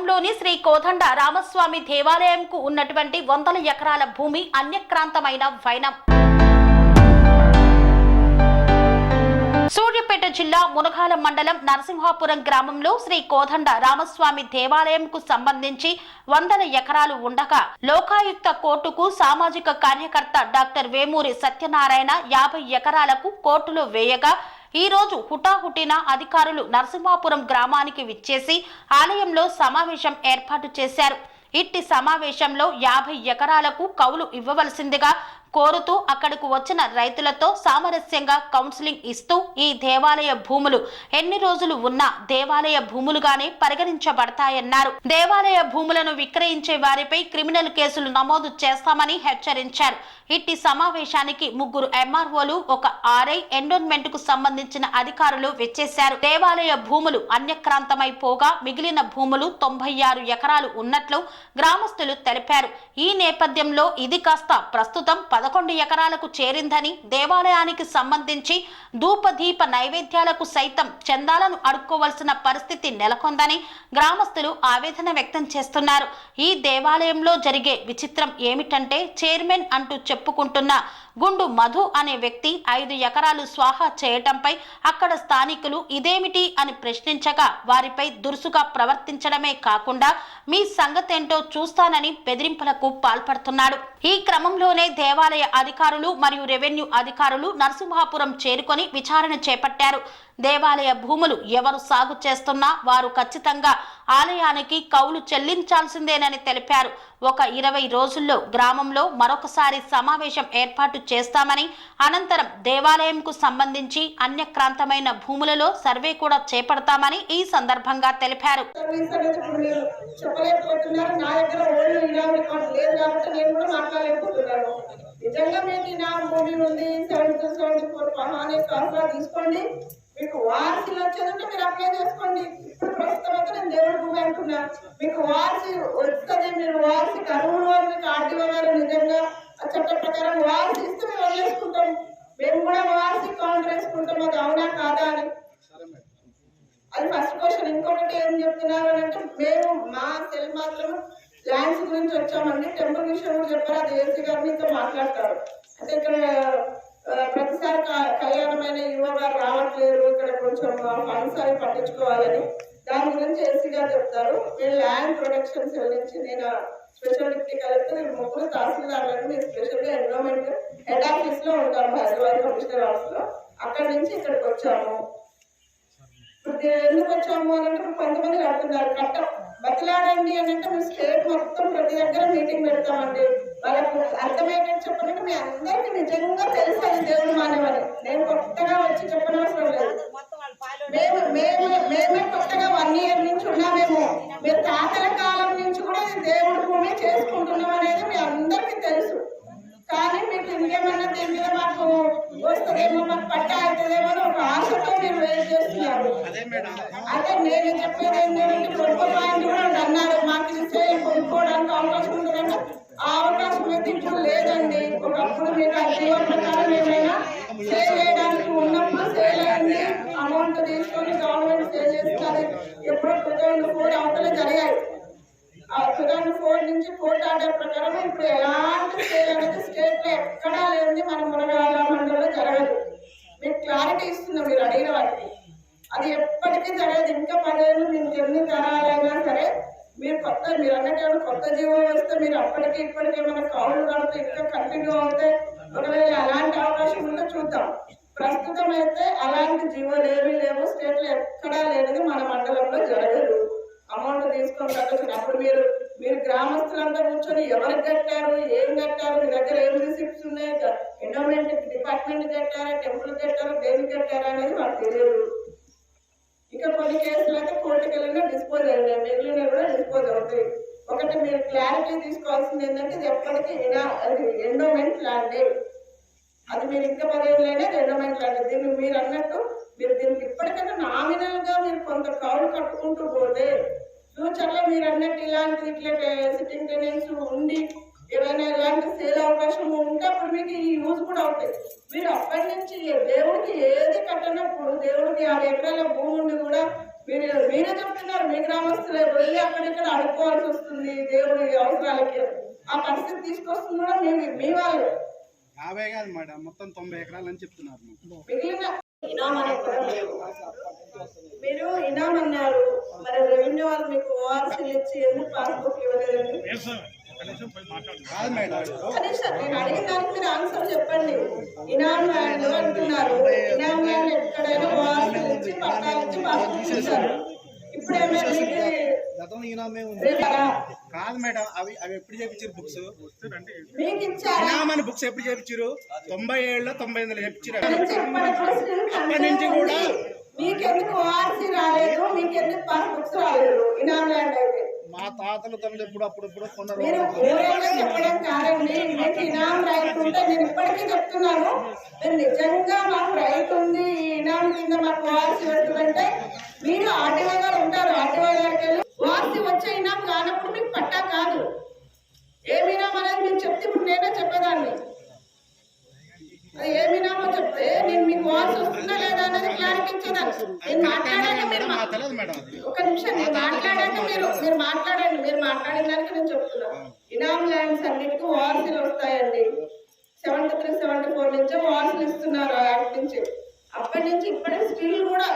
గ్రామంలోని శ్రీ కోదండ రామస్వామి దేవాలయంకు ఉన్నటువంటి వందల ఎకరాల భూమి అన్యక్రాంతమైన వైనం. సూర్యాపేట జిల్లా మునగాల మండలం నరసింహాపురం గ్రామంలో శ్రీ కోదండ రామస్వామి దేవాలయంకు సంబంధించి వందల ఎకరాలు ఉండగా లోకాయుక్త కోర్టుకు సామాజిక కార్యకర్త డాక్టర్ వేమూరి సత్యనారాయణ యాభై ఎకరాలకు కోర్టులో వేయగా ఈ రోజు హుటాహుటిన అధికారులు నరసింహాపురం గ్రామానికి విచ్చేసి ఆలయంలో సమావేశం ఏర్పాటు చేశారు. ఇట్టి సమావేశంలో యాభై ఎకరాలకు కౌలు ఇవ్వవలసిందిగా కోరుతూ అక్కడకు వచ్చిన రైతులతో సామరస్యంగా కౌన్సిలింగ్ ఇస్తూ ఈ దేవాలయ భూములు ఎన్ని రోజులు ఉన్నా దేవాలయ భూములుగానే పరిగణించబడతాయన్నారు. దేవాలయ భూములను విక్రయించే వారిపై క్రిమినల్ కేసులు నమోదు చేస్తామని హెచ్చరించారు. ఇట్టి సమావేశానికి ముగ్గురు ఎంఆర్ఓలు ఒక ఆర్ఐ ఎండోన్మెంట్కు సంబంధించిన అధికారులు వెచ్చేశారు. దేవాలయ భూములు అన్యక్రాంతమై పోగా మిగిలిన భూములు తొంభై ఆరు ఎకరాలు ఉన్నట్లు గ్రామస్తులు తెలిపారు. ఈ నేపథ్యంలో ఇది కాస్త ప్రస్తుతం పదకొండు ఎకరాలకు చేరిందని దేవాలయానికి సంబంధించి ధూపదీప నైవేద్యాలకు సైతం చందాలను అడుక్కోవలసిన పరిస్థితి నెలకొందని గ్రామస్తులు ఆవేదన వ్యక్తం చేస్తున్నారు. ఈ దేవాలయంలో జరిగే విచిత్రం ఏమిటంటే చైర్మన్ అంటూ చెప్పుకుంటున్న గుండు మధు అనే వ్యక్తి ఐదు ఎకరాలు స్వాహా చేయటంపై అక్కడ స్థానికులు ఇదేమిటి అని ప్రశ్నించగా వారిపై దురుసుగా ప్రవర్తించడమే కాకుండా మీ సంగతేంటో చూస్తానని బెదిరింపులకు పాల్పడుతున్నాడు. ఈ క్రమంలోనే దేవాలయ అధికారులు మరియు రెవెన్యూ అధికారులు నరసింహాపురం చేరుకొని విచారణ చేపట్టారు. దేవాలయ భూములు ఎవరు సాగు చేస్తున్నా వారు ఖచ్చితంగా ఆలయానికి కౌలు చెల్లించాల్సిందేనని తెలిపారు. ఒక ఇరవై రోజుల్లో గ్రామంలో మరొకసారి సమావేశం ఏర్పాటు చేస్తామని అనంతరం దేవాలయంకు సంబంధించి అన్యక్రాంతమైన భూములలో సర్వే కూడా చేపడతామని ఈ సందర్భంగా తెలిపారు. నిజంగా మీకు ఇనామ్ భూమి ఉంది సెవెంటీ సెవెంటీ ఫోర్ పహానే తీసుకోండి. మీకు వారసులు వచ్చేదంటే మీరు అప్లై చేసుకోండి. ఇప్పుడు ప్రస్తుతం అయితే నేను దేవుడి భూమి అంటున్నా మీకు వారసి వస్తుంది మీరు వారసి కరువులో మీకు ఆర్టీఓ గారు నిజంగా చట్ట ప్రకారం వారసి ఇస్తే మేము వదిలేసుకుంటాం. మేము కూడా వారసి కౌంటర్ వేసుకుంటాం. అది అవునా కాదా అని. అది ఫస్ట్ క్వశ్చన్. ఇంకొకటి ఏం చెప్తున్నారు అని అంటే మేము మా సెల్ మాత్రం ల్యాండ్స్ గురించి వచ్చామండి. టెంపుల్ విషయం కూడా చెప్పారు. అది ఏసీ గారు మీతో మాట్లాడతారు. అంటే ఇక్కడ ప్రతిసారి క- కళ్యాణమైన యువగారు రావట్లేదు రావట్లేరు. ఇక్కడ కొంచెం ఫండ్స్ అవి పట్టించుకోవాలని. దాని గురించి ఏసీ గారు చెప్తారు. నేను ల్యాండ్ ప్రొడక్షన్ సెల్ నుంచి నేను స్పెషల్ డిప్యూటీ కలెక్టర్ నేను ముగ్గురు తహసీల్దార్లను మీరు స్పెషల్గా ఎన్విరాన్మెంట్ హెడ్ ఆఫీస్లో ఉంటాము హైదరాబాద్ కమిషనర్ ఆఫీస్లో అక్కడి నుంచి ఇక్కడికి వచ్చాము. ఇప్పుడు ఎందుకు వచ్చాము అని అంటే ఇప్పుడు కొంతమంది కడుతున్నారు కట్ట బతిలాడండి అని అంటే మేము స్టేట్ మొత్తం ప్రతి దగ్గర మీటింగ్ పెడతామండి. వాళ్ళకు అర్థమయ్యేటట్టు చెప్పాలంటే మీ అందరికీ నిజంగా తెలుసు అది దేవుడు మానవని నేను కొత్తగా వచ్చి చెప్పనవసరం లేదు. మేము మేము మేమే కొత్తగా వన్ ఇయర్ నుంచి ఉన్నామేమో. మీరు తాతల కాలం నుంచి కూడా దేవుడి భూమి చేసుకుంటున్నాం అనేది మీ అందరికీ తెలుసు. కానీ మీకు ఇంకేమన్నా దీని మీద మాకు వస్తుందేమో మాకు పట్ట అవుతుందేమో అని ఒక ఆశతో మీరు వెయిట్ చేస్తున్నారు. అదే నేను చెప్పేది ఏంటంటే కొనుక్కో పాయింట్ కూడా ఒకటి అన్నారు మాకు ఇది సేల్ కొనుక్కోవడానికి అవకాశం ఉంటుందంటే ఆ అవకాశం అయితే ఇప్పుడు లేదండి ఒకప్పుడు మీకు ఆ జీవో ప్రకారం ఏమైనా సేల్ చేయడానికి ఉన్నప్పుడు సేల్ అయింది అమౌంట్ తీసుకొని గవర్నమెంట్ సేల్ చేస్తుంది ఎప్పుడో టూ థౌసండ్ ఫోర్ అవతల జరిగాయి ఆ టూ థౌసండ్ ఫోర్ నుంచి కోర్టు ఆర్డర్ ప్రకారం ఇప్పుడు ఎలాంటి సేల్ అనేది స్టేట్లో ఎక్కడా లేనిది మన మునగాల మండలంలో జరగదు మీకు క్లారిటీ ఇస్తున్నాం మీరు అడిగిన వాటికి అది ఎప్పటికీ జరగదు ఇంకా పదేళ్ళు మీకు ఎన్ని తరాలైనా సరే మీరు కొత్త మీరు అన్నట్టు కొత్త జీవో వస్తే మీరు అప్పటికి ఇప్పటికి ఏమైనా కావులు కడితే ఇంకా కంటిన్యూ అవుతే ఒకవేళ అలాంటి అవకాశం ఉంటే చూద్దాం. ప్రస్తుతం అయితే అలాంటి జీవోలు ఏమీ లేవు స్టేట్లో ఎక్కడా లేనిది మన మండలంలో జరగదు. అమౌంట్ తీసుకొని కట్టచ్చు అప్పుడు మీరు మీరు గ్రామస్తులంతా కూర్చొని ఎవరికి కట్టారు ఏం కట్టారు మీ దగ్గర ఏం రిసిప్ట్స్ ఉన్నాయి ఎండోమెంట్ డిపార్ట్మెంట్ కట్టారా టెంపుల్ కట్టారా దేనికి కట్టారా అనేది మాకు తెలియదు. ఇంకా కొన్ని కేసులు అయితే కోర్టుకి డిస్పోజ్ అయ్యాయి మిగిలిన కూడా డిస్పోజ్ అవుతాయి ఒకటి మీరు క్లారిటీ తీసుకోవాల్సింది ఏంటంటే ఇది ఎప్పటికీ ఇనా- అది ఎండోమెంట్ ల్యాండ్ అది మీరు ఇంకా పదేళ్ళైనా ఎండోమెంట్ ల్యాండ్ దీన్ని మీరు అన్నట్టు మీరు దీనికి ఇప్పటికైనా నామినల్గా మీరు కొంత కౌలు కట్టుకుంటూ పోతే ఫ్యూచర్లో మీరు అన్నట్టు ఇలాంటి ఇట్లా సిట్టింగ్ టెనెన్స్ ఉండి ఏమైనా ఇలాంటి సేల్ అవకాశం ఉంటే అప్పుడు మీకు ఈ యూజ్ కూడా అవుతాయి. మీరు అప్పటి నుంచి దేవుడికి ఏది కట్టనప్పుడు దేవుడికి ఆరు ఎకరాల మీరు మీరే చెప్తున్నారు మీ గ్రామస్తులే వెళ్ళి అక్కడిక్కడ అడుక్కోవాల్సి వస్తుంది దేవుడి అవసరాలకి ఆ పరిస్థితి తీసుకొస్తుంది? కూడా మీ మీ వాళ్ళు. యాభై కాదు మేడం మొత్తం తొంభై ఎకరాలు అని చెప్తున్నారు మిగిలిన ఇనాం. మీరు ఇనాం అన్నారు. మరి రెవెన్యూ వాళ్ళు మీకు ఓఆర్సీలు ఇచ్చి ఎందుకు పాస్బుక్ ఇవ్వలేదండి? నేను అడిగిన దానికి మీరు ఆన్సర్ చెప్పండి. ఇనాం ల్యాండ్ అంటున్నారు. ఇనాం ల్యాండ్ ఎక్కడైనా ఇచ్చి పట్టాలు ఇప్పుడు ఉంది రేపరా? కాదు మేడం అవి అవి ఎప్పుడు చేపించారు బుక్స్ ఇనామని బుక్స్ ఎప్పుడు చేపించారు? తొంభై ఏళ్ళలో తొంభై ఎనిమిదిలో చేపించారు. అప్పటి నుంచి కూడా మీకెందుకు ఓఆర్సీ రాలేదు? మీకెందుకు పాస్బుక్స్ రాలేదు? ఇనాం ల్యాండ్ అయితే. మా తాతల తండ్రి ఎప్పుడు అప్పుడు ఇప్పుడు కొన్నారు. మీరు చెప్పడం కాదండి ఇనాం రైట్ ఉంటే నేను ఇప్పటికీ చెప్తున్నాను. మీరు నిజంగా మాకు రైట్ ఉంది ఇనాం కింద మాకు వార్సి వస్తుందంటే మీరు ఆర్టీఓ గారు ఉంటారు. ఆర్టీఓ గారికి వచ్చే ఇనాం కానప్పుడు మీకు పట్టా కాదు ఏమి ఇనాం అనేది మీరు చెప్తే ఇప్పుడు నేనే చెప్పేదాన్ని అది ఏమి ఇనామో చెప్తే నేను మీకు వార్సి వస్తుందా లేదా అనేది క్లారిటీ ఇచ్చేదాన్ని నేను మాట్లాడాక మీరు మేడం మా- నాకు తెలియదు మేడం అది ఒక నిమిషం మీరు మాట్లాడాక మీరు మీరు మాట్లాడండి మీరు మాట్లాడిన దానికి నేను చెప్తున్నా ఇనామ్ ల్యాండ్స్ అన్నిటికీ వారసులు వస్తాయండి సెవెంటీ త్రీ సెవెంటీ ఫోర్ నుంచే వారసులు ఇస్తున్నారు ఆ యాక్ట్ నుంచి అప్పటి నుంచి ఇప్పటికి స్టిల్ కూడా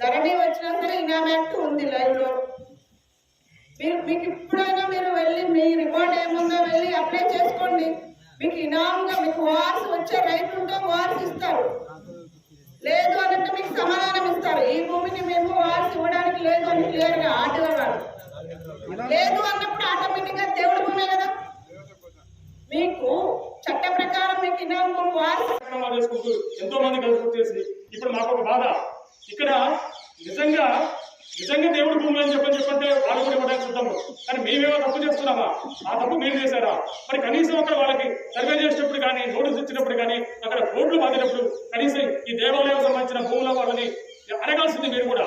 ధరణి వచ్చినా సరే ఇనామ్ యాక్ట్ ఉంది లైవ్లో మీరు మీకు ఇప్పుడైనా మీరు వెళ్ళి మీ రికార్డ్ ఏముందో వెళ్ళి అప్లై చేసుకోండి మీకు ఇనామ్గా మీకు వార్స్ వచ్చే రైట్ ఉంటే వార్స్ ఇస్తారు లేదు అని అంటే మీకు సమాధానం ఇస్తారు ఈ భూమిని మేము వార్స్ ఇవ్వడానికి లేదు అని క్లియర్గా ఆర్డర్ ఇవ్వాలి లేదు అన్నప్పుడు ఆటోమేటిక్గా దేవుడి భూమే కదా. మీకు చట్ట ప్రకారం మీకు ఇనాం చేసుకుంటూ ఎంతో మంది కలిసి చేసి ఇప్పుడు మాకు ఒక బాధ. ఇక్కడ నిజంగా నిజంగా దేవుడు భూములు అని చెప్పని చెప్పంటే వాళ్ళు కూడా ఇవ్వడానికి సిద్ధము. కానీ మేమేమో తప్పు చేస్తున్నామా? ఆ తప్పు మీరు చేశారా? మరి కనీసం అక్కడ వాళ్ళకి సర్వే చేసేటప్పుడు కానీ నోటీస్ ఇచ్చినప్పుడు కానీ అక్కడ రోడ్లు బాధినప్పుడు కనీసం ఈ దేవాలయం సంబంధించిన భూముల వాళ్ళని అడగాల్సింది మీరు కూడా.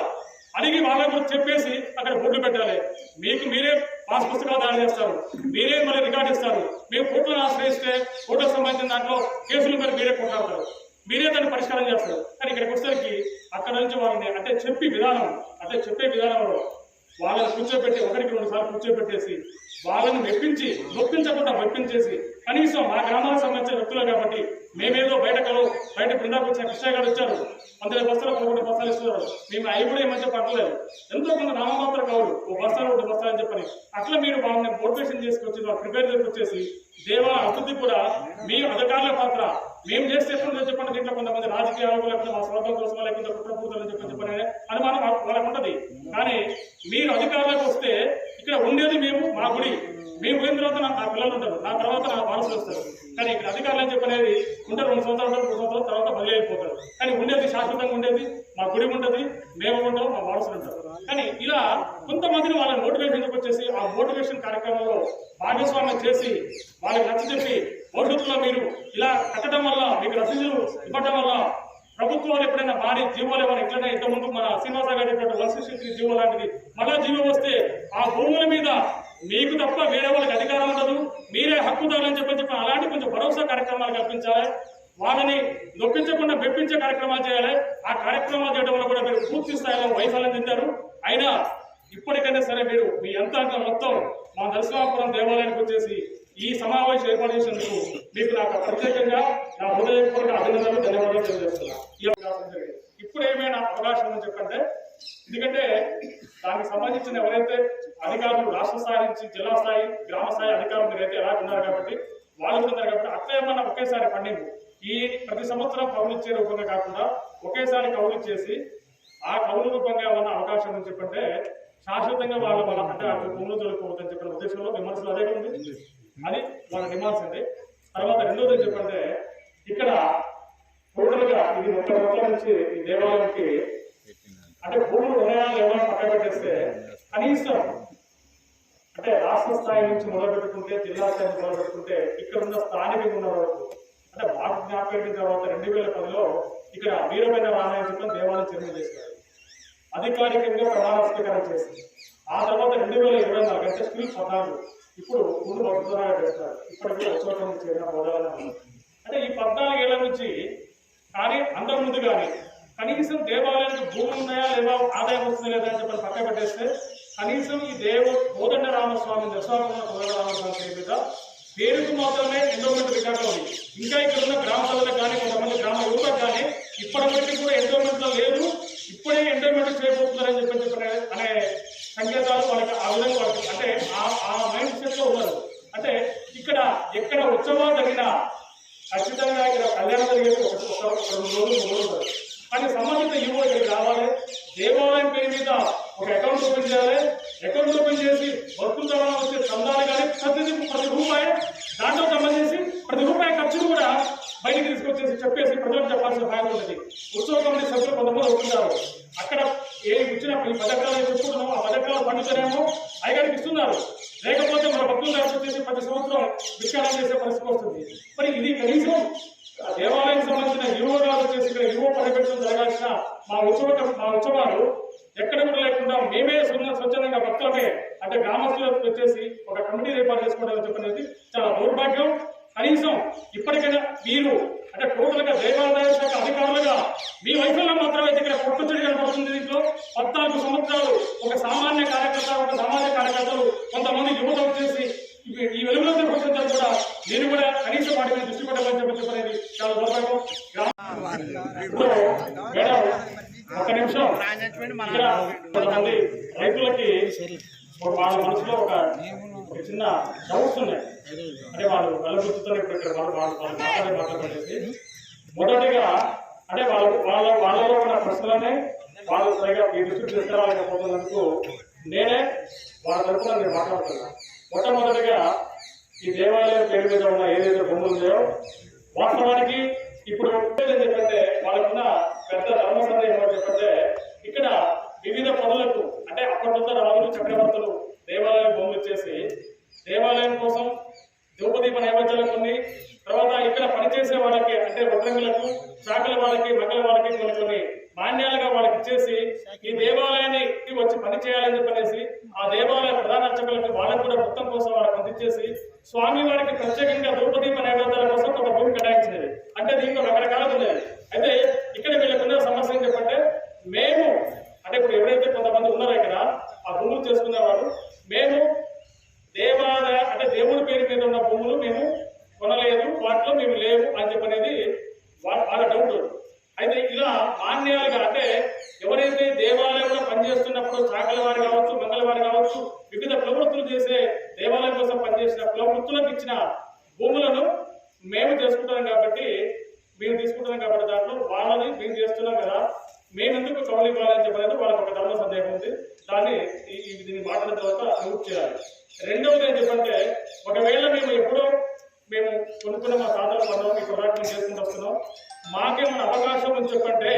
అడిగి వాళ్ళకు చెప్పేసి అక్కడ బోర్డు పెట్టాలి. మీకు మీరే పాస్ పుస్తకాలు తయారు చేస్తారు. మీరే మళ్ళీ రికార్డు ఇస్తారు మేము కోర్టులను ఆశ్రయిస్తే కోర్టుకు సంబంధించిన దాంట్లో కేసులు మరి మీరే కొట్లాడతారు. మీరే దాన్ని పరిష్కారం చేస్తారు. కానీ ఇక్కడికి వచ్చేసరికి అక్కడ నుంచి వాళ్ళని అంటే చెప్పి విధానం అంటే చెప్పే విధానంలో వాళ్ళని కూర్చోబెట్టి ఒకరికి రెండు సార్లు కూర్చోబెట్టేసి వాళ్ళని మెప్పించి నొప్పించకుండా మెప్పించేసి కనీసం మా గ్రామానికి సంబంధించిన వ్యక్తులు కాబట్టి మేమేదో బయట కలవు బయట బృందాకు వచ్చిన కృష్ణ గారు వచ్చారు. పంతొమ్మిది బస్తాలు పదకొండు బస్తాలు ఇస్తున్నారు మేము అవి కూడా ఏమంటే పట్టలేదు. ఎంతో కొంత నామమాత్ర కావు ఓ బస్తాలు రెండు బస్తాలు అని చెప్పని. అట్లా మీరు వాళ్ళని మోటివేషన్ చేసుకొచ్చి వాళ్ళు ప్రిపేర్ చేసుకొచ్చేసి దేవా అభివృద్ధి కూడా మీ అధికారుల పాత్ర. మేము చేస్తే ఎప్పుడు చెప్పండి దీంట్లో కొంతమంది రాజకీయాలు లేకపోతే మా స్వార్థం కోసం లేకపోతే కుట్రపూతలు చెప్పని చెప్పని అనుమానం వాళ్ళకు ఉంటుంది. కానీ మీరు అధికారులకు వస్తే ఇక్కడ ఉండేది మేము మా గుడి. మేము పోయిన తర్వాత నా నా పిల్లలు ఉంటారు. నా తర్వాత నా వారసులు వస్తారు. కానీ ఇక్కడ అధికారులు చెప్పలేదు ఉంటారు రెండు సంవత్సరాలు ఉంటారు మూడు సంవత్సరాల తర్వాత బదిలీ అయిపోతారు కానీ ఉండేది శాశ్వతంగా ఉండేది మా గుడి ఉంటుంది మేము ఉంటాం మా వారసులు ఉంటారు. కానీ ఇలా కొంతమందిని వాళ్ళని మోటివేషన్ వచ్చేసి ఆ మోటివేషన్ కార్యక్రమంలో భాగస్వామ్యం చేసి వాళ్ళకి నచ్చ చెప్పి భవిష్యత్తులో మీరు ఇలా కట్టడం వల్ల మీకు రసీదులు ఇవ్వడం వల్ల ప్రభుత్వాలు ఎప్పుడైనా మారి జీవోలు ఏమైనా ఎట్లయినా ఇంతకుముందు మన శ్రీనివాస గారు చెప్పినట్టు వన్ జీవో లాంటిది మళ్ళా జీవో వస్తే ఆ భూముల మీద మీకు తప్ప వేరే వాళ్ళకి అధికారం ఉండదు. మీరే హక్కుదారులని చెప్పని చెప్పి అలాంటి కొంచెం భరోసా కార్యక్రమాలు కల్పించాలి. వాళ్ళని నొప్పించకుండా మెప్పించే కార్యక్రమాలు చేయాలి. ఆ కార్యక్రమాలు చేయడం వల్ల కూడా మీరు పూర్తి స్థాయిలో వైఫల్యం చెందారు. అయినా ఇప్పటికైనా సరే మీరు మీ యంత్రాంగం మొత్తం మా నరసింహాపురం దేవాలయానికి వచ్చేసి ఈ సమావేశం ఏర్పాటు చేసినందుకు మీకు నాకు ప్రత్యేకంగా నా హృదయపూర్వక అభినందనలు ధన్యవాదాలు తెలియజేస్తున్నాను. ఈ అవకాశం ఇప్పుడు ఏమైనా అవకాశం అని చెప్పంటే ఎందుకంటే దానికి సంబంధించిన ఎవరైతే అధికారులు రాష్ట్ర స్థాయి నుంచి జిల్లా స్థాయి గ్రామ స్థాయి అధికారులు మీరైతే ఎలా ఉన్నారు కాబట్టి వాళ్ళు ఉన్నారు కాబట్టి అట్లా ఏమన్నా ఒకేసారి పండింది ఈ ప్రతి సంవత్సరం కవులు ఇచ్చే రూపంగా కాకుండా ఒకేసారి కౌలు ఇచ్చేసి ఆ కవుల రూపంగా ఉన్న అవకాశం అని చెప్పంటే శాశ్వతంగా వాళ్ళ వాళ్ళ అంటే ఆ భూములు తొలగిపోవద్దని చెప్పిన ఉద్దేశంలో విమర్శలు అదే ఉంది. అది వాళ్ళ డిమాండ్స్ అండి. తర్వాత రెండోది చెప్పంటే ఇక్కడ టోటల్గా ఇది ముప్పై రోజుల నుంచి ఈ దేవాలయానికి అంటే భూములు ఉన్నాయా లేవా పక్కన పెట్టేస్తే కనీసం అంటే రాష్ట్ర స్థాయి నుంచి మొదలు పెట్టుకుంటే జిల్లా స్థాయి నుంచి మొదలు పెట్టుకుంటే ఇక్కడ ఉన్న స్థానికంగా ఉన్న వరకు అంటే మాకు జ్ఞాపకం తర్వాత రెండు వేల పదిలో ఇక్కడ వీరమైన రామాయణ చెప్పిన దేవాలయం చర్య చేశారు. అధికారికంగా ప్రమాణ స్వీకారం చేసింది. ఆ తర్వాత రెండు వేల ఇరవై నాలుగు అంటే స్కూల్ పద్నాలుగు. ఇప్పుడు ముందు భద్రతగా పెడతారు. ఇప్పటికీ ఒక నుంచి చేరిన అంటే ఈ పద్నాలుగు ఏళ్ళ నుంచి కానీ అంతకు ముందు కానీ కనీసం దేవాలయానికి భూములు ఉన్నాయా లేదా ఆదాయం వస్తుంది లేదా అని చెప్పి పక్క పెట్టేస్తే కనీసం ఈ దేవ కోదండ రామస్వామి దశవామ కోదండ రామస్వామి పేరు మీద పేరుకు మాత్రమే ఎండోమెంట్ రికార్డులో ఉంది ఇంకా ఇక్కడ ఉన్న గ్రామ కానీ కొంతమంది గ్రామ యువతకు కానీ ఇప్పటివరకు కూడా ఎండోమెంట్ లేదు ఇప్పుడే ఎండోమెంట్ చేయబోతున్నారని చెప్పి చెప్పిన అనే సంకేతాలు వాళ్ళకి ఆ విధంగా వాళ్ళకి అంటే ఆ ఆ మైండ్ సెట్లో ఉన్నారు. అంటే ఇక్కడ ఎక్కడ ఉత్సవాలు జరిగినా ఖచ్చితంగా ఇక్కడ కళ్యాణం జరిగేది ఒక రెండు రోజులు మూడు రోజులు. కానీ సంబంధిత యువ ఇక్కడికి రావాలి దేవాలయం పేరు మీద ఒక అకౌంట్ ఓపెన్ చేయాలి అకౌంట్ ఓపెన్ చేసి భక్తుల ద్వారా వచ్చే చందాలు కానీ ప్రతి ప్రతి రూపాయి దాంట్లో సంబంధించి ప్రతి రూపాయి ఖర్చును కూడా బయటికి తీసుకొచ్చేసి చెప్పేసి ప్రజలకు చెప్పాల్సిన బాధ్యత ఉంటుంది ఉత్సవ కమిటీ సభ్యులు కొంతమంది వస్తుంటారు అక్కడ ఏ ఇచ్చిన ఈ పథకాలు ఏం చెప్పుకుంటున్నామో ఆ పథకాలు పండుతారేమో అయ్యగారికి ఇస్తున్నారు లేకపోతే మన భక్తులు దగ్గరకు వచ్చేసి ప్రతి సంవత్సరం విచారణ చేసే పరిస్థితి వస్తుంది మరి ఇది కనీసం ఆ దేవాలయం సంబంధించిన యువ గారు వచ్చేసి ఇక్కడ యువ పర్యవేక్షణ జరగాల్సిన మా ఉత్సవ మా ఉత్సవాలు ఎక్కడ కూడా లేకుండా మేమే స్వ- స్వచ్ఛందంగా భక్తులమే అంటే వచ్చేసి ఒక కమిటీ ఏర్పాటు చేసుకోవడం చెప్పనేది చాలా దౌర్భాగ్యం కనీసం ఇప్పటికైనా మీరు అంటే టోటల్గా దేవాదాయ శాఖ అధికారులుగా మీ వైఫల్యం మాత్రమే ఇక్కడ కొట్టుచడి కనబడుతుంది దీంట్లో పద్నాలుగు సంవత్సరాలు ఒక సామాన్య కార్యకర్త ఒక సామాన్య కార్యకర్తలు కొంతమంది యువత వచ్చేసి ఈ- ఈ వెలుగులోకి వచ్చిన కూడా నేను కూడా కనీసం వాటి మీద దృష్టి పెట్టాలని చెప్పి చెప్పనేది చాలా దౌర్భాగ్యం గ్రామ- ఇప్పుడు మేడం ఒక నిమిషం ఇక్కడ కొంతమంది రైతులకి ఒక వాళ్ళ మనసులో ఒక ఒక చిన్న డౌట్స్ ఉన్నాయి అంటే వాళ్ళు వెలబుచ్చుతో ఇప్పుడు ఇక్కడ వాళ్ళు మాట్లాడే మాట్లాడేసి మొదటిగా అంటే వాళ్ళ వాళ్ళ వాళ్ళలో ఉన్న ప్రశ్నలనే వాళ్ళు సరిగా మీ దృష్టికి తీసుకురాలేకపోతున్నందుకు నేనే వాళ్ళ తరఫున నేను మాట్లాడుతున్నా మొట్టమొదటిగా ఈ దేవాలయం పేరు మీద ఉన్న ఏదైతే బొమ్మలు ఉన్నాయో వాస్తవానికి ఇప్పుడు ఏం చెప్పంటే వాళ్ళకున్న పెద్ద ధర్మ సందేహం చెప్పంటే ఇక్కడ వివిధ పనులకు అంటే అప్పటి రాజులు చక్రవర్తులు దేవాలయం బొమ్మలు చేసి దేవాలయం కోసం ద్రౌపదీప నైవేద్యాలకు ఉంది. తర్వాత ఇక్కడ పనిచేసే వాళ్ళకి అంటే వడ్రంగులకు శాఖల వాళ్ళకి మంగళ వాళ్ళకి కొన్ని కొన్ని మాన్యాలుగా వాళ్ళకి ఇచ్చేసి ఈ దేవాలయాన్ని వచ్చి పని చేయాలని చెప్పనేసి ఆ దేవాలయ ప్రధాన అర్చకులకు వాళ్ళకు కూడా మొత్తం కోసం వాళ్ళకి అందించేసి స్వామి వారికి ప్రత్యేకంగా ద్రౌపదీప నైవేద్యాల కోసం ఒక భూమి కేటాయించినది. అంటే దీంట్లో రకరకాలు ఉన్నాయి అయితే ఇక్కడ వీళ్ళకున్న సమస్య ఏం చెప్పంటే మేము అంటే ఇప్పుడు ఎవరైతే కొంతమంది ఉన్నారో ఇక్కడ ఆ భూములు చేసుకునేవారు మేము దేవాలయ అంటే దేవుడి పేరు మీద ఉన్న భూములు మేము కొనలేదు వాటిలో మేము లేవు అని చెప్పనేది వాళ్ళ వాళ్ళ డౌట్ అయితే ఇలా మాన్యాలుగా అంటే ఎవరైతే దేవాలయంలో పనిచేస్తున్నప్పుడు చాకల వారు కావచ్చు మంగళవారు కావచ్చు వివిధ ప్రవృత్తులు చేసే దేవాలయం కోసం పనిచేసిన ప్రవృత్తులకు ఇచ్చిన భూములను మేము చేసుకుంటాం కాబట్టి మేము తీసుకుంటున్నాం కాబట్టి దాంట్లో వాళ్ళని మేము చేస్తున్నాం కదా మేము ఎందుకు కౌలు ఇవ్వాలని చెప్పలేదు వాళ్ళకి ఒక ధర్మ సందేహం ఉంది దాన్ని ఈ ఈ- దీన్ని మాట్లాడిన తర్వాత అభివృద్ధి చేయాలి రెండవది ఏం చెప్పంటే ఒకవేళ మేము ఎప్పుడో మేము కొనుక్కున్న మా తాతల ఈ పోరాటం చేసుకుంటూ వస్తున్నాం మాకేమైనా అవకాశం ఉంది చెప్పంటే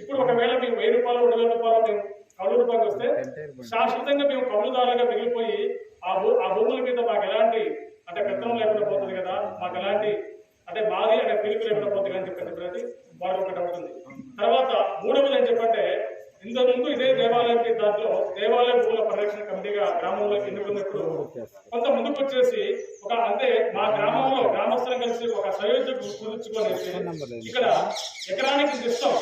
ఇప్పుడు ఒకవేళ మేము వెయ్యి రూపాయలు రెండు వేల రూపాయలు మేము కౌలు రూపాయలు వస్తే శాశ్వతంగా మేము కౌలుదారులుగా మిగిలిపోయి ఆ భూ ఆ భూముల మీద మాకు ఎలాంటి అంటే పెత్తనం లేకుండా పోతుంది కదా మాకు ఎలాంటి అంటే మాది అనే పిలుపు లేకుండా పోతుంది అని చెప్పండి ప్రతి వాడు ఒకటి అవుతుంది. తర్వాత మూడవది ఏం చెప్పంటే ఇంతకు ముందు ఇదే దేవాలయానికి దాంట్లో దేవాలయ భూముల పరిరక్షణ కమిటీగా గ్రామంలో ఎన్నుకున్నప్పుడు కొంత ముందుకు వచ్చేసి ఒక అంటే మా గ్రామంలో గ్రామస్తులం కలిసి ఒక సయోధ్య కుదుర్చుకొని ఇక్కడ ఎకరానికి ఇస్తాం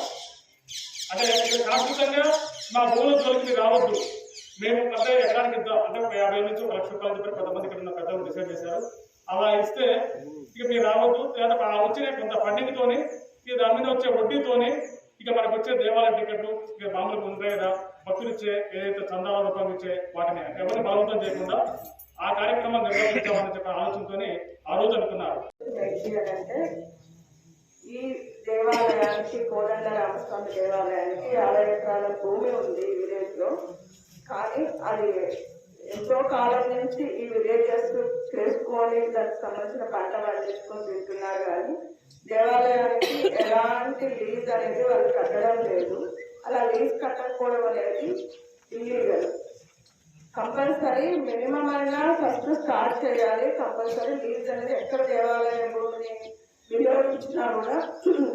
అంటే శాశ్వతంగా మా భూముల జోలికి రావద్దు. మేము అంటే ఎకరానికి ఇద్దాం. అంటే ఒక యాభై నుంచి ఒక లక్ష రూపాయలు చెప్పి కొంతమంది ఇక్కడ ఉన్న పెద్దలు డిసైడ్ చేశారు. అలా ఇస్తే ఇక మీరు రావద్దు. లేదా ఆ వచ్చిన కొంత ఫండింగ్ తోని ఇక దాని మీద వచ్చే వడ్డీతోని ఇక మనకు వచ్చే దేవాలయ టికెట్లు ఇక మామూలుగా ఉంటాయి భక్తులు ఇచ్చే ఏదైతే చందాల రూపంగా ఇచ్చే వాటిని ఎవరిని బలవంతం చేయకుండా ఆ కార్యక్రమం నిర్వహించామని చెప్పిన ఆలోచనతోని ఆ రోజు అనుకున్నారు. ఈ దేవాలయానికి కోదండ రామస్వామి దేవాలయానికి యాభై ఎకరాల భూమి ఉంది విలేజ్లో. విలేజ్లో కానీ అది ఎంతో కాలం నుంచి ఈ విలేజెస్ చేసుకొని దానికి సంబంధించిన పంట పండించుకొని తింటున్నారు కానీ దేవాలయానికి ఎలాంటి లీజ్ అనేది వాళ్ళు కట్టడం లేదు. అలా లీజ్ కట్టకపోవడం అనేది ఇల్లీగల్ కంపల్సరీ మినిమం అయినా ఫస్ట్ స్టార్ట్ చేయాలి. కంపల్సరీ లీజ్ అనేది ఎక్కడ దేవాలయం భూమిని వినియోగించినా కూడా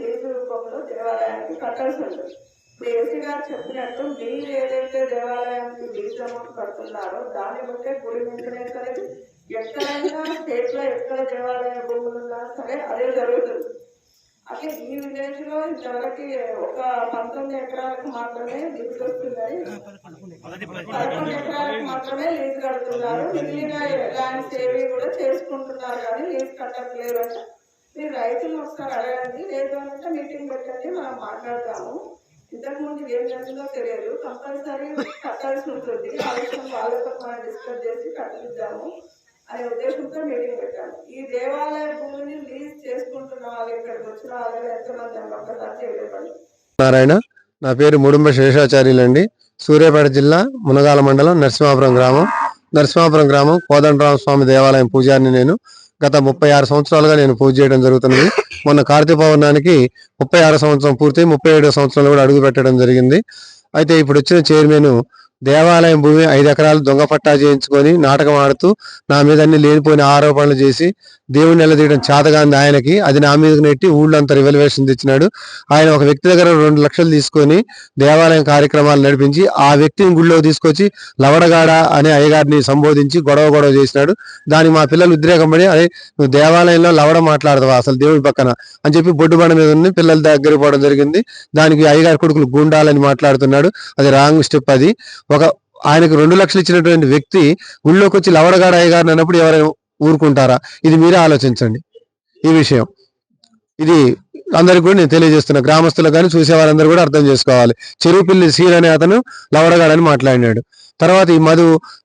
లీజ్ రూపంలో దేవాలయానికి కట్టాల్సి ఉంటుంది. ఇప్పుడు గారు చెప్పినట్టు మీరు ఏదైతే దేవాలయానికి లీజ్ అమౌంట్ కడుతున్నారో దాన్ని బట్టే గుడి మెయింటెనెన్స్ అనేది ఎక్కడైనా స్టేట్లో ఎక్కడ దేవాలయ భూములు ఉన్నా సరే అదే జరుగుతుంది. అదే ఈ విలేజ్లో ఇంతవరకు ఒక పంతొమ్మిది ఎకరాలకు మాత్రమే లీజు వస్తున్నాయి పదకొండు ఎకరాలకు మాత్రమే లీజు కడుతున్నారు. మిగిలిన ల్యాండ్స్ ఏవి కూడా చేసుకుంటున్నారు కానీ లీజు కట్టట్లేదు అంటే మీరు రైతులు ఒకసారి అడగండి. లేదు అంటే మీటింగ్ పెట్టండి మనం మాట్లాడతాము. ఇంతకుముందు ఏం జరిగిందో తెలియదు. కంపల్సరీ కట్టాల్సి ఉంటుంది. ఆ విషయం వాళ్ళతో మనం డిస్కస్ చేసి కట్టిద్దాము. అనే ఉద్దేశంతో మీటింగ్ పెట్టాను. ఈ దేవాలయ భూమిని లీజ్ చేసుకుంటున్న వాళ్ళు ఇక్కడికి వచ్చిన వాళ్ళు ఎంతమంది ఒక్కసారి నారాయణ నా పేరు ముడుంబ శేషాచార్యులండి. సూర్యాపేట జిల్లా మునగాల మండలం నరసింహాపురం గ్రామం. నరసింహాపురం గ్రామం కోదండరామ స్వామి దేవాలయం పూజారిని నేను. గత ముప్పై ఆరు సంవత్సరాలుగా నేను పూజ చేయడం జరుగుతున్నది. మొన్న కార్తీక పౌర్ణానికి ముప్పై ఆరు సంవత్సరం పూర్తి ముప్పై ఏడో సంవత్సరంలో కూడా అడుగు పెట్టడం జరిగింది. అయితే ఇప్పుడు వచ్చిన చైర్మన్ దేవాలయం భూమి ఐదు ఎకరాలు దొంగ పట్టా చేయించుకొని నాటకం ఆడుతూ నా మీద అన్ని లేనిపోయిన ఆరోపణలు చేసి దేవుని నిలదీయడం చేతగాంది ఆయనకి. అది నా మీదకి నెట్టి ఊళ్ళంతా రివల్యూషన్ తెచ్చినాడు. ఆయన ఒక వ్యక్తి దగ్గర రెండు లక్షలు తీసుకొని దేవాలయం కార్యక్రమాలు నడిపించి ఆ వ్యక్తిని గుళ్ళో తీసుకొచ్చి లవడగాడ అనే అయ్యగారిని సంబోధించి గొడవ గొడవ చేసినాడు. దానికి మా పిల్లలు ఉద్రేకం పడి అదే నువ్వు దేవాలయంలో లవడ మాట్లాడదావా అసలు దేవుడి పక్కన అని చెప్పి బొడ్డు బండ మీద ఉంది పిల్లల దగ్గర పోవడం జరిగింది. దానికి అయ్యగారి కొడుకులు గుండాలని మాట్లాడుతున్నాడు. అది రాంగ్ స్టెప్ అది. ఒక ఆయనకు రెండు లక్షలు ఇచ్చినటువంటి వ్యక్తి ఊళ్ళోకి వచ్చి లవడగాడ అయ్యగారిని అన్నప్పుడు ఎవరైనా ఊరుకుంటారా? ఇది మీరే ఆలోచించండి. ఈ విషయం. ఇది అందరికి కూడా నేను తెలియజేస్తున్నా. గ్రామస్తులకు కానీ చూసే వాళ్ళందరూ కూడా అర్థం చేసుకోవాలి. చెరువు పిల్లి సీర్ అనే అతను లవడగాడని మాట్లాడినాడు. తర్వాత ఈ మధు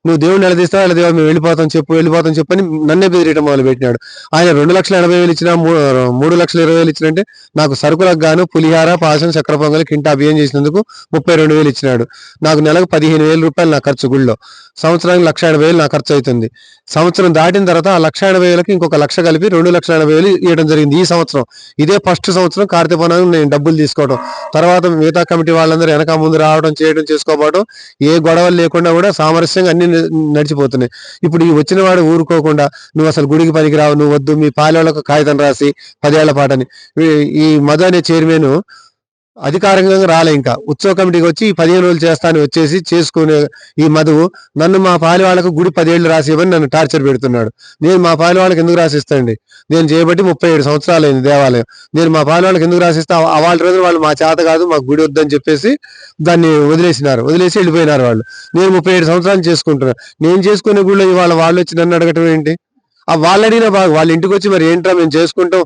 నువ్వు దేవుడిని నిలదీస్తావా? లేదా మేము వెళ్ళిపోతాం చెప్పు వెళ్ళిపోతాం చెప్పు అని నన్నే బెదిరియటం మొదలు పెట్టినాడు ఆయన రెండు లక్షల ఎనభై వేలు ఇచ్చిన మూ- మూడు లక్షల ఇరవై వేలు ఇచ్చినంటే నాకు సరుకులకు గాను పులిహార పాసం చక్ర పొంగలి కింటా బియ్యం చేసినందుకు ముప్పై రెండు వేలు ఇచ్చినాడు. నాకు నెలకు పదిహేను వేల రూపాయలు నా ఖర్చు గుళ్ళో. సంవత్సరానికి లక్ష ఎనభై వేలు నా ఖర్చు అవుతుంది. సంవత్సరం దాటిన తర్వాత ఆ లక్ష ఎనభై వేలకి ఇంకొక లక్ష కలిపి రెండు లక్షల ఎనభై వేలు ఇవ్వడం జరిగింది ఈ సంవత్సరం. ఇదే ఫస్ట్ సంవత్సరం కార్తీక నేను డబ్బులు తీసుకోవడం తర్వాత మిగతా కమిటీ వాళ్ళందరూ వెనక ముందు రావడం చేయడం చేసుకోవడం ఏ గొడవలు లేకుండా కూడా సామరస్యంగా అన్ని నడిచిపోతున్నాయి. ఇప్పుడు ఈ వచ్చిన వాడు ఊరుకోకుండా నువ్వు అసలు గుడికి పనికి రావు నువ్వు వద్దు మీ పాలెళ్ళకు కాగితం రాసి పదేళ్ళ పాటని. ఈ మధు అనే చైర్మన్ అధికారికంగా రాలే ఇంకా. ఉత్సవ కమిటీకి వచ్చి ఈ పదిహేను రోజులు చేస్తాను వచ్చేసి చేసుకునే ఈ మధువు నన్ను మా పాలి వాళ్ళకు గుడి పదేళ్ళు రాసివ్వని నన్ను టార్చర్ పెడుతున్నాడు. నేను మా పాలి వాళ్ళకి ఎందుకు రాసిస్తాండి నేను చేయబట్టి ముప్పై ఏడు సంవత్సరాలు అయింది దేవాలయం. నేను మా పాలి వాళ్ళకి ఎందుకు రాసిస్తా? వాళ్ళ రోజులు వాళ్ళు మా చేత కాదు మాకు గుడి వద్దని చెప్పేసి దాన్ని వదిలేసినారు. వదిలేసి వెళ్ళిపోయినారు వాళ్ళు. నేను ముప్పై ఏడు సంవత్సరాలు చేసుకుంటున్నాను నేను చేసుకునే గుడిలో ఇవాళ వాళ్ళు వచ్చి నన్ను అడగటం ఏంటి? ఆ వాళ్ళు బాగా వాళ్ళ ఇంటికి వచ్చి మరి ఏంట్రా మేము చేసుకుంటాం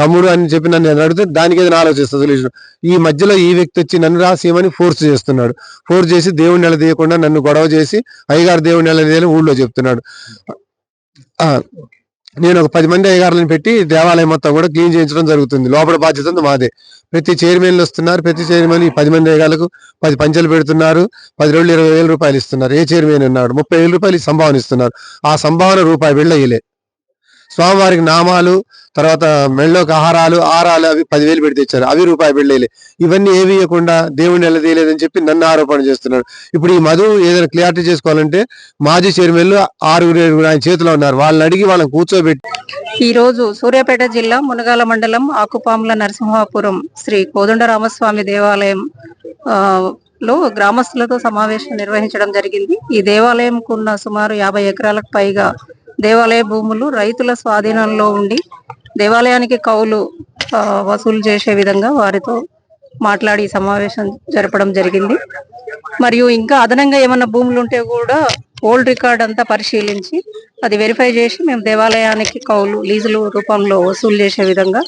తమ్ముడు అని చెప్పి నన్ను అడిగితే దానికి ఏదైనా ఆలోచిస్తా సొల్యూషన్ ఈ మధ్యలో ఈ వ్యక్తి వచ్చి నన్ను రాసేయమని ఫోర్స్ చేస్తున్నాడు. ఫోర్స్ చేసి దేవుడి నెల తీయకుండా నన్ను గొడవ చేసి అయ్యగారు దేవుడి నెల తీయాలని ఊళ్ళో చెప్తున్నాడు. నేను ఒక పది మంది అయ్యగారులను పెట్టి దేవాలయం మొత్తం కూడా క్లీన్ చేయించడం జరుగుతుంది. లోపల బాధ్యత ఉంది మాదే. ప్రతి చైర్మన్లు వస్తున్నారు ప్రతి చైర్మన్ ఈ పది మంది అయ్యగాలకు పది పంచలు పెడుతున్నారు పది రోజులు ఇరవై వేల రూపాయలు ఇస్తున్నారు. ఏ చైర్మన్ ఉన్నాడు? ముప్పై వేల రూపాయలు సంభావన ఇస్తున్నారు. ఆ సంభావన రూపాయి వెళ్ళయ్యలే స్వామివారికి నామాలు తర్వాత మెళ్ళోకి ఆహారాలు ఆహారాలు అవి పదివేలు పెడితే ఇచ్చారు అవి రూపాయి పెళ్ళేలే ఇవన్నీ ఏవి ఇవ్వకుండా దేవుడిని నిలదీయలేదని చెప్పి నన్ను ఆరోపణ చేస్తున్నాడు. ఇప్పుడు ఈ మధు ఏదైనా క్లియారిటీ చేసుకోవాలంటే మాజీ చైర్మన్లు ఆరుగురు ఏడుగురు ఆయన చేతిలో ఉన్నారు. వాళ్ళని అడిగి వాళ్ళని కూర్చోబెట్టి ఈ రోజు సూర్యాపేట జిల్లా మునగాల మండలం ఆకుపాముల నరసింహాపురం శ్రీ కోదండరామస్వామి దేవాలయం లో గ్రామస్తులతో సమావేశం నిర్వహించడం జరిగింది. ఈ దేవాలయంకు ఉన్న సుమారు యాభై ఎకరాలకు పైగా దేవాలయ భూములు రైతుల స్వాధీనంలో ఉండి దేవాలయానికి కౌలు వసూలు చేసే విధంగా వారితో మాట్లాడి సమావేశం జరపడం జరిగింది. మరియు ఇంకా అదనంగా ఏమన్నా భూములు ఉంటే కూడా ఓల్డ్ రికార్డ్ అంతా పరిశీలించి అది వెరిఫై చేసి మేము దేవాలయానికి కౌలు లీజులు రూపంలో వసూలు చేసే విధంగా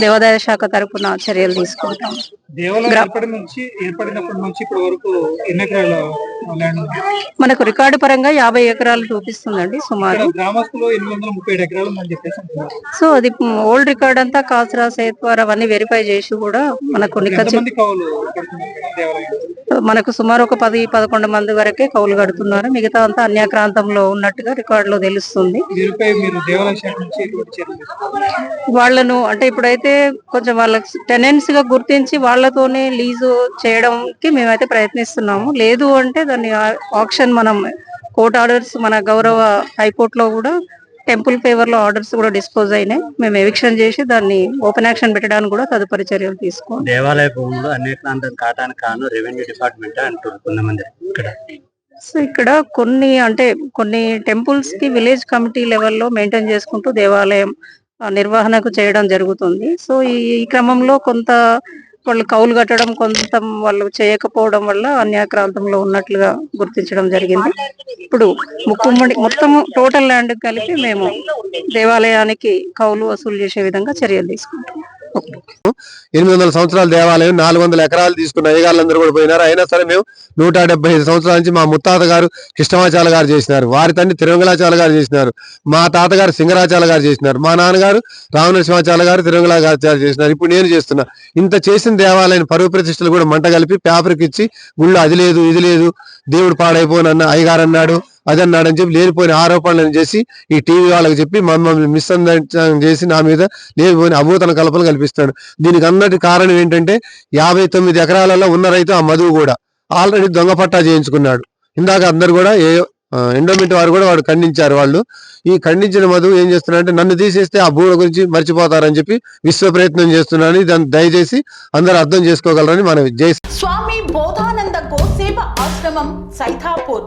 దేవాదాయ శాఖ తరపున చర్యలు తీసుకుంటాం. దేవాలయం గ్రా- ఏర్పడి నుంచి ఏర్పడినప్పటి నుంచి ఇప్పటి వరకు ఎన్ని ఎకరాల ల్యాండ్ ఉంది? మనకు రికార్డు పరంగా యాభై ఎకరాలు చూపిస్తుందండి సుమారు. ఇక్కడ గ్రామస్తులు ఎనిమిది వందల ముప్పై ఏడు ఎకరాలు ఉందని చెప్పేసి అంటున్నారు. సో అది ఓల్డ్ రికార్డ్ అంతా కాసరా సేత్వార్ అవన్నీ వెరిఫై చేసి కూడా మనకు నిఖచ్చిత ఎంతమంది కవులు కడుతున్నారు ఇక్కడ దేవాలయం మనకు సుమారు ఒక పది పదకొండు మంది వరకే కౌలు కడుతున్నారు. మిగతా అంతా అన్యాక్రాంతంలో ఉన్నట్టుగా రికార్డులో తెలుస్తుంది. దీనిపై మీరు దేవాలయ శాఖ నుంచి ఎటువంటి చర్యలు తీసుకుంటారు? వాళ్ళను అంటే ఇప్పుడైతే కొంచెం వాళ్ళకి టెనెన్స్గా గుర్తించి వాళ్ళతోనే లీజు చేయడానికి మేమైతే ప్రయత్నిస్తున్నాము. లేదు అంటే దాన్ని ఆప్షన్ మనం కోర్ట్ ఆర్డర్స్ మన గౌరవ హైకోర్టులో కూడా టెంపుల్ ఫేవర్లో ఆర్డర్స్ కూడా డిస్పోజ్ అయినాయి. మేము ఎవిక్షన్ చేసి దాన్ని ఓపెన్ యాక్షన్ పెట్టడానికి కూడా తదుపరి చర్యలు తీసుకోవాలి. దేవాలయ భూములు అనేకాంతం కాటానికి కాను రెవెన్యూ డిపార్ట్మెంట్ అంటారు కొంతమంది ఇక్కడ. సో ఇక్కడ కొన్ని అంటే కొన్ని టెంపుల్స్కి విలేజ్ కమిటీ లెవెల్లో మెయింటైన్ చేసుకుంటూ దేవాలయం నిర్వహణకు చేయడం జరుగుతుంది. సో ఈ ఈ క్రమంలో కొంత వాళ్ళు కౌలు కట్టడం కొంత వాళ్ళు చేయకపోవడం వల్ల అన్యాక్రాంతంలో ఉన్నట్లుగా గుర్తించడం జరిగింది. ఇప్పుడు ముక్కుమ్మడి మొత్తం టోటల్ ల్యాండ్ కలిపి మేము దేవాలయానికి కౌలు వసూలు చేసే విధంగా చర్యలు తీసుకుంటాం ఎనిమిది వందల సంవత్సరాల దేవాలయం నాలుగు వందల ఎకరాలు తీసుకున్న అయ్యగారులందరూ కూడా పోయినారు. అయినా సరే మేము నూట డెబ్బై ఐదు సంవత్సరాల నుంచి మా ముత్తాత గారు కృష్ణమాచార్య గారు చేసినారు. వారి తండ్రి తిరుమలాచాల గారు చేసినారు. మా తాతగారు సింగరాచార్య గారు చేసినారు. మా నాన్నగారు రామనరసింహాచార్య గారు తిరుమలాచార్య చేసినారు. ఇప్పుడు నేను చేస్తున్నా. ఇంత చేసిన దేవాలయం పరువు ప్రతిష్టలు కూడా మంట కలిపి పేపర్కి ఇచ్చి గుళ్ళు అది లేదు ఇది లేదు దేవుడు పాడైపోనన్న అయ్యగారు అన్నాడు. అది అన్నాడు చెప్పి లేనిపోయిన ఆరోపణలను చేసి ఈ టీవీ వాళ్ళకి చెప్పి మమ్మల్ని మిస్అండర్స్టాండింగ్ చేసి నా మీద లేనిపోయిన అభూతన కల్పన కల్పిస్తాడు. దీనికి అన్నటి కారణం ఏంటంటే యాభై తొమ్మిది ఎకరాలలో ఉన్న రైతు ఆ మధువు కూడా. ఆల్రెడీ దొంగ పట్టా చేయించుకున్నాడు. ఇందాక అందరు కూడా ఏ ఎండోమెంట్ వారు కూడా వాడు ఖండించారు వాళ్ళు. ఈ ఖండించిన మధువు ఏం చేస్తున్నాడంటే నన్ను తీసేస్తే ఆ భూముల గురించి మర్చిపోతారని చెప్పి విశ్వ ప్రయత్నం చేస్తున్నాను దాన్ని దయచేసి అందరూ అర్థం చేసుకోగలరని మనం జై స్వామి బోధానంద గోసేవ ఆశ్రమం సైతాపూర్.